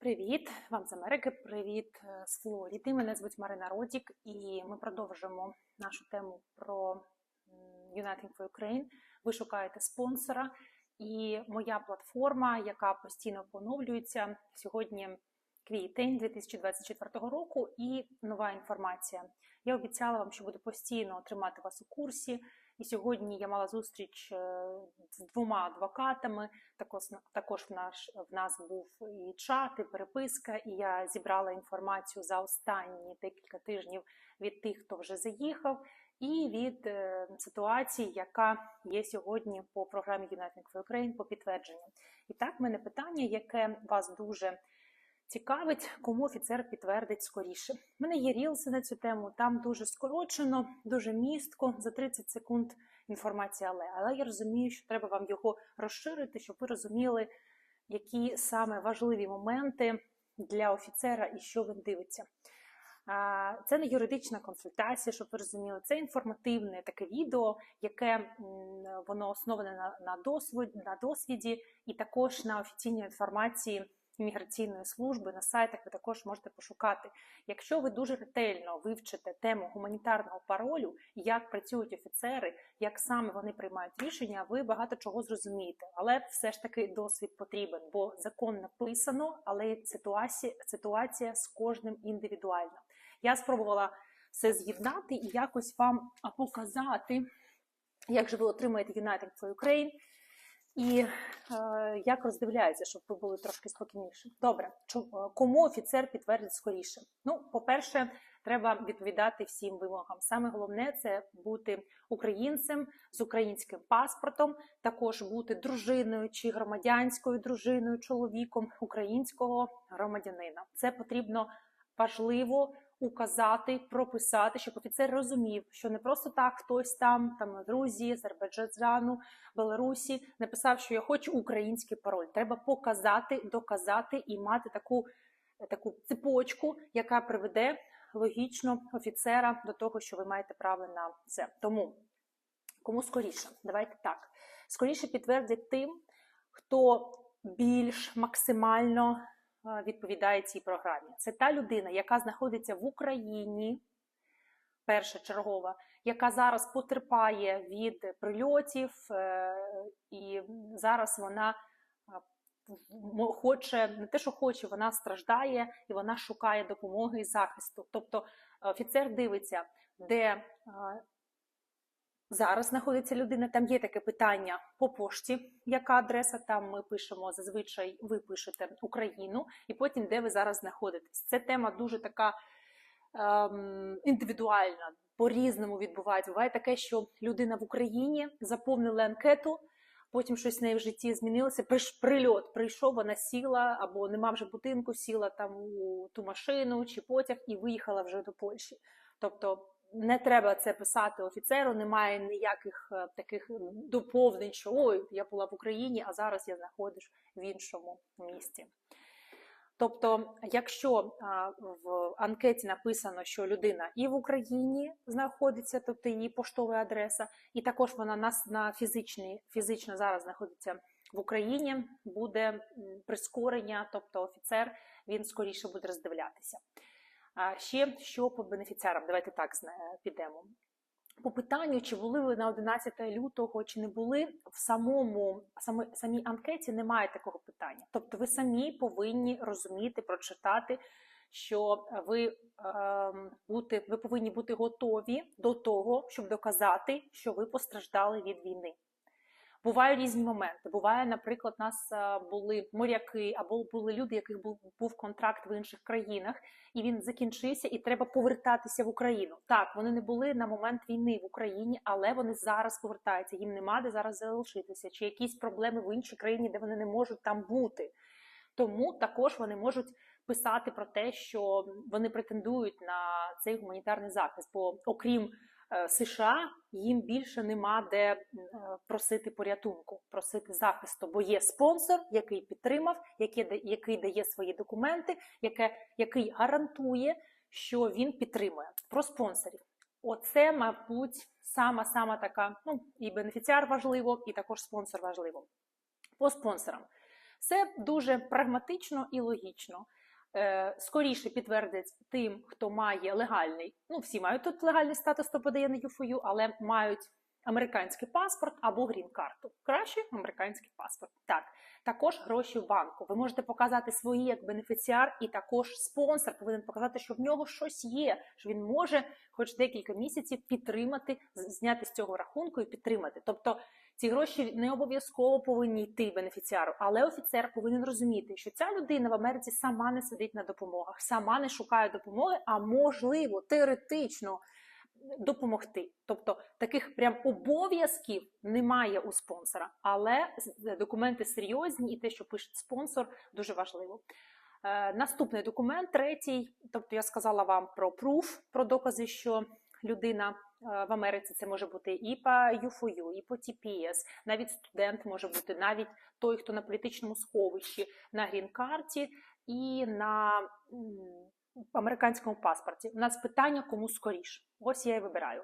Привіт вам з Америки, привіт е, з Флориди. Мене звуть Марина Родік, і ми продовжимо нашу тему про Uniting for Ukraine. Ви шукаєте спонсора, і моя платформа, яка постійно поновлюється сьогодні. Квітень 2024 року і нова інформація. Я обіцяла вам, що буду постійно тримати вас у курсі. І сьогодні я мала зустріч е, з двома адвокатами. Також також в наш в нас був і чат, і переписка, і я зібрала інформацію за останні декілька тижнів від тих, хто вже заїхав, і від е, ситуації, яка є сьогодні по програмі Uniting for Ukraine по підтвердженню. І так, в мене питання, яке вас дуже цікавить, кому офіцер підтвердить скоріше. У мене є рілси на цю тему, там дуже скорочено, дуже містко, за 30 секунд інформація, але але я розумію, що треба вам його розширити, щоб ви розуміли, які саме важливі моменти для офіцера і що він дивиться. Це не юридична консультація, щоб ви розуміли. Це інформативне таке відео, яке воно основане на, досвід, на досвіді і також на офіційній інформації міграційної служби на сайтах ви також можете пошукати. Якщо ви дуже ретельно вивчите тему гуманітарного паролю, як працюють офіцери, як саме вони приймають рішення, ви багато чого зрозумієте. Але все ж таки досвід потрібен, бо закон написано, але ситуація, ситуація з кожним індивідуальна. Я спробувала все з'єднати і якось вам показати, як же ви отримаєте United for Ukraine. І е, як роздивляється, щоб ви були трошки спокійніші. Добре, Чу- кому офіцер підтвердить скоріше? Ну, по-перше, треба відповідати всім вимогам. Саме головне це бути українцем з українським паспортом, також бути дружиною чи громадянською дружиною, чоловіком українського громадянина. Це потрібно важливо указати, прописати, щоб офіцер розумів, що не просто так хтось там, там Грузії, Азербайджану, Беларусі написав, що я хочу український пароль. Треба показати, доказати і мати таку, таку цепочку, яка приведе логічно офіцера до того, що ви маєте право на це. Тому кому скоріше? Давайте так. Скоріше підтвердять тим, хто більш максимально відповідає цій програмі. Це та людина, яка знаходиться в Україні, перша чергова, яка зараз потерпає від прильотів, е, і зараз вона е, хоче не те, що хоче, вона страждає і вона шукає допомоги і захисту. Тобто офіцер дивиться, де е, зараз знаходиться людина. Там є таке питання по пошті, яка адреса. Там ми пишемо зазвичай, ви пишете Україну, і потім де ви зараз знаходитесь. Це тема дуже така ем, індивідуальна, по-різному відбувається. Буває таке, що людина в Україні заповнила анкету. Потім щось в неї в житті змінилося. Прильот прийшов, вона сіла або нема вже будинку, сіла там у ту машину чи потяг і виїхала вже до Польщі. Тобто не треба це писати офіцеру, немає ніяких е, таких доповнень, що ой, я була в Україні, а зараз я знаходжусь в іншому місті. Тобто, якщо в анкеті написано, що людина і в Україні знаходиться, тобто її поштова адреса, і також вона на, на фізичній, фізично зараз знаходиться в Україні, буде прискорення, тобто офіцер він скоріше буде роздивлятися. А ще що по бенефіціарам? Давайте так підемо. По питанню, чи були ви на 11 лютого, чи не були, в самому самі, самій анкеті немає такого питання. Тобто ви самі повинні розуміти, прочитати, що ви, ем, бути, ви повинні бути готові до того, щоб доказати, що ви постраждали від війни. Бувають різні моменти. Буває, наприклад, у нас е, були моряки або були люди, яких був, був контракт в інших країнах, і він закінчився, і треба повертатися в Україну. Так, вони не були на момент війни в Україні, але вони зараз повертаються. Їм нема де зараз залишитися, чи якісь проблеми в іншій країні, де вони не можуть там бути. Тому також вони можуть писати про те, що вони претендують на цей гуманітарний захист. Бо окрім США їм більше нема де е, просити порятунку, просити захисту, бо є спонсор, який підтримав, який, який дає свої документи, яке, який гарантує, що він підтримує про спонсорів. Оце, мабуть, сама сама така. Ну і бенефіціар важливо, і також спонсор важливо. По спонсорам. Все дуже прагматично і логічно. Е, Скоріше підтвердять тим, хто має легальний, ну всі мають тут легальний статус, хто подає на ЮФОЮ, але мають американський паспорт або грін-карту. Краще американський паспорт. Так, також гроші в банку. Ви можете показати свої як бенефіціар, і також спонсор повинен показати, що в нього щось є, що він може хоч декілька місяців підтримати, зняти з цього рахунку і підтримати. Тобто ці гроші не обов'язково повинні йти бенефіціару, але офіцер повинен розуміти, що ця людина в Америці сама не сидить на допомогах, сама не шукає допомоги, а можливо теоретично допомогти. Тобто таких прям обов'язків немає у спонсора, але документи серйозні, і те, що пише спонсор, дуже важливо. Е, Наступний документ, третій, тобто я сказала вам про пруф, про докази, що людина е, в Америці це може бути і по ЮФОЮ, і по TPS, навіть студент може бути, навіть той, хто на політичному сховищі, на грін-карті і на американському паспорті. У нас питання кому скоріше. Ось я і вибираю.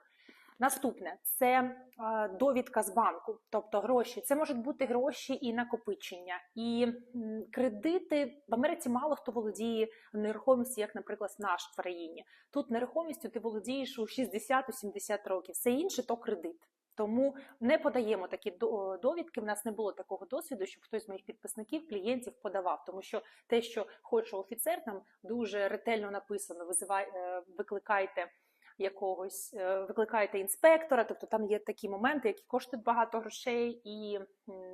Наступне це е, довідка з банку, тобто гроші. Це можуть бути гроші і накопичення, і кредити в Америці мало хто володіє нерухомістю, як, наприклад, наш в країні. Тут нерухомістю ти володієш у 60-70 років. Все інше то кредит. Тому не подаємо такі до- довідки. В нас не було такого досвіду, щоб хтось з моїх підписників, клієнтів подавав. Тому що те, що хоче офіцер, там дуже ретельно написано: е, викликайте якогось, е, викликаєте інспектора, тобто там є такі моменти, які коштують багато грошей і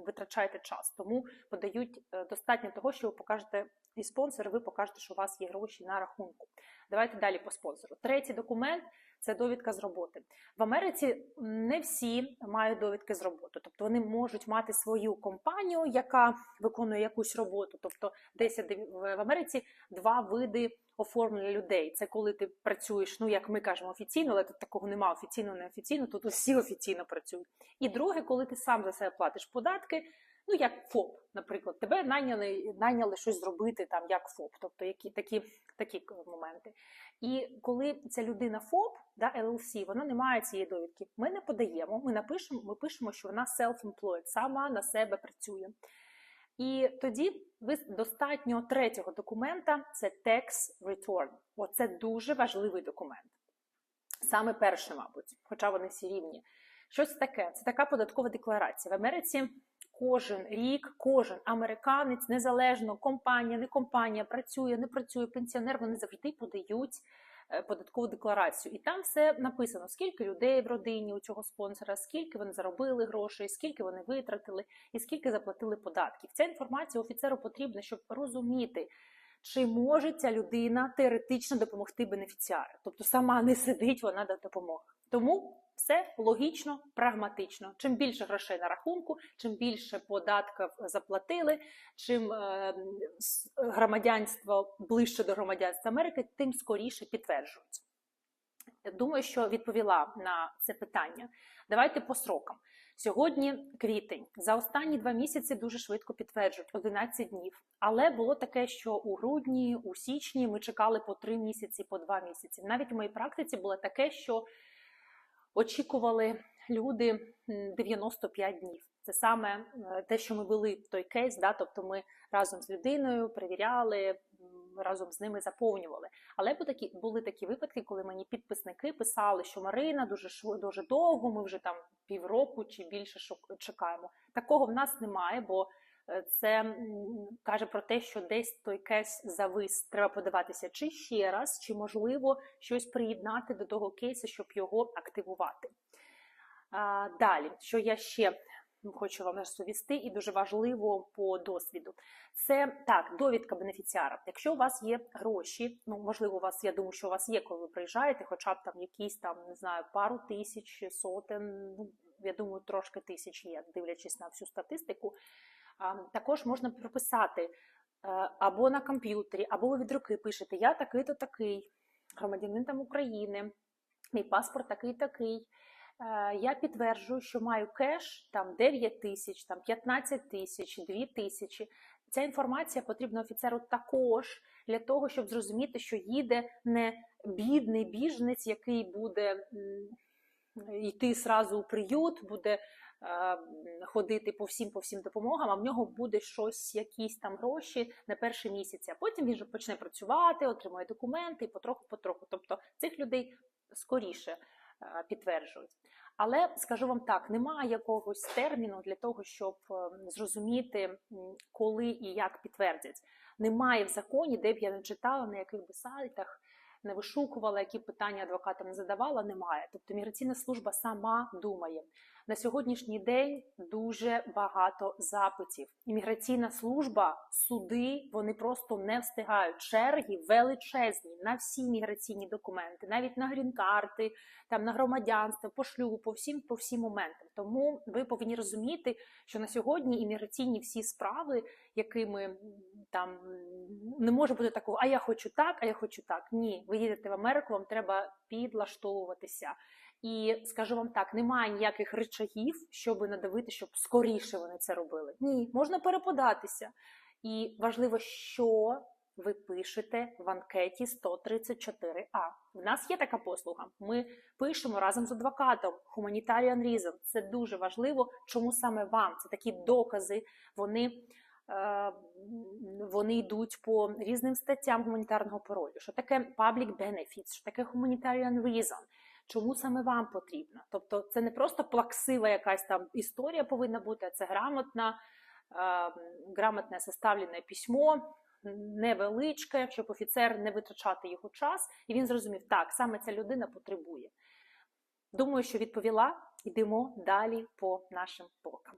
витрачаєте час. Тому подають е, достатньо того, що ви покажете і спонсор, ви покажете, що у вас є гроші на рахунку. Давайте далі по спонсору. Третій документ це довідка з роботи. В Америці не всі мають довідки з роботи, тобто вони можуть мати свою компанію, яка виконує якусь роботу. Тобто, десь в Америці два види оформлення людей. Це коли ти працюєш, ну як ми кажемо, офіційно, але тут такого немає офіційно, неофіційно, тут усі офіційно працюють. І друге, коли ти сам за себе платиш податки. Ну, як ФОП, наприклад, тебе найняли, найняли щось зробити там як ФОП, тобто які такі, такі моменти. І коли ця людина ФОП, да, LLC, вона не має цієї довідки. Ми не подаємо, ми напишемо, ми пишемо, що вона self-employed, сама на себе працює. І тоді ви достатньо третього документа це tax return. Оце дуже важливий документ. Саме перший, мабуть, хоча вони всі рівні. Що це таке? Це така податкова декларація. В Америці кожен рік, кожен американець, незалежно компанія, не компанія, працює, не працює, пенсіонер, вони завжди подають е, податкову декларацію. І там все написано, скільки людей в родині у цього спонсора, скільки вони заробили грошей, скільки вони витратили і скільки заплатили податків. Ця інформація офіцеру потрібна, щоб розуміти. Чи може ця людина теоретично допомогти бенефіціару? Тобто сама не сидить, вона до допомоги. Тому все логічно, прагматично. Чим більше грошей на рахунку, чим більше податків заплатили, чим е, громадянство ближче до громадянства Америки, тим скоріше підтверджується. Думаю, що відповіла на це питання. Давайте по срокам. Сьогодні квітень. За останні два місяці дуже швидко підтверджують 11 днів. Але було таке, що у грудні, у січні ми чекали по 3 місяці, по 2 місяці. Навіть у моїй практиці було таке, що очікували люди м, 95 днів. Це саме е, те, що ми вели в той кейс, да, тобто ми разом з людиною перевіряли, разом з ними заповнювали. Але були такі випадки, коли мені підписники писали, що Марина дуже дуже довго, ми вже там півроку чи більше чекаємо. Такого в нас немає, бо це каже про те, що десь той кейс завис. Треба подиватися, чи ще раз, чи можливо щось приєднати до того кейсу, щоб його активувати. Далі, що я ще хочу вам розповісти, і дуже важливо по досвіду. Це так, довідка бенефіціара. Якщо у вас є гроші, ну можливо, у вас, я думаю, що у вас є, коли ви приїжджаєте, хоча б там якісь там, не знаю, пару тисяч, сотень, ну я думаю, трошки тисяч є, дивлячись на всю статистику. Також можна прописати е, або на комп'ютері, або ви від руки пишете Я такий-то такий, громадянин там України, мій паспорт такий-такий. Е, Я підтверджую, що маю кеш там 9 тисяч, там 15 тисяч, 2 тисячі. Ця інформація потрібна офіцеру також для того, щоб зрозуміти, що їде не бідний біженець, який буде йти сразу у приют, буде е, ходити по всім по всім допомогам, а в нього буде щось, якісь там гроші на перший місяць. А потім він почне працювати, отримує документи потроху-потроху. Тобто цих людей скоріше е, підтверджують. Але скажу вам так: немає якогось терміну для того, щоб е, зрозуміти, коли і як підтвердять. Немає в законі, де б я не читала, на яких би сайтах не вишукувала, які питання адвокатам не задавала, немає. Тобто міграційна служба сама думає. На сьогоднішній день дуже багато запитів. Імміграційна служба, суди, вони просто не встигають. Черги величезні на всі міграційні документи, навіть на грін-карти, там на громадянство, по шлюбу, по всім, по всім моментам. Тому ви повинні розуміти, що на сьогодні імміграційні всі справи, якими там не може бути такого, а я хочу так, а я хочу так. Ні, ви їдете в Америку, вам треба підлаштовуватися. І скажу вам так, немає ніяких речагів, щоб надавити, щоб скоріше вони це робили. Ні, можна переподатися. І важливо, що ви пишете в анкеті 134А. В нас є така послуга. Ми пишемо разом з адвокатом Humanitarian Reason. Це дуже важливо. Чому саме вам? Це такі докази. Вони, вони йдуть по різним статтям гуманітарного паролю. Що таке public benefits, що таке humanitarian reason. Чому саме вам потрібно? Тобто, це не просто плаксива якась там історія повинна бути, а це грамотна, е, грамотне составлене письмо, невеличке, щоб офіцер не витрачати його час, і він зрозумів, так, саме ця людина потребує. Думаю, що відповіла. Йдемо далі по нашим блокам.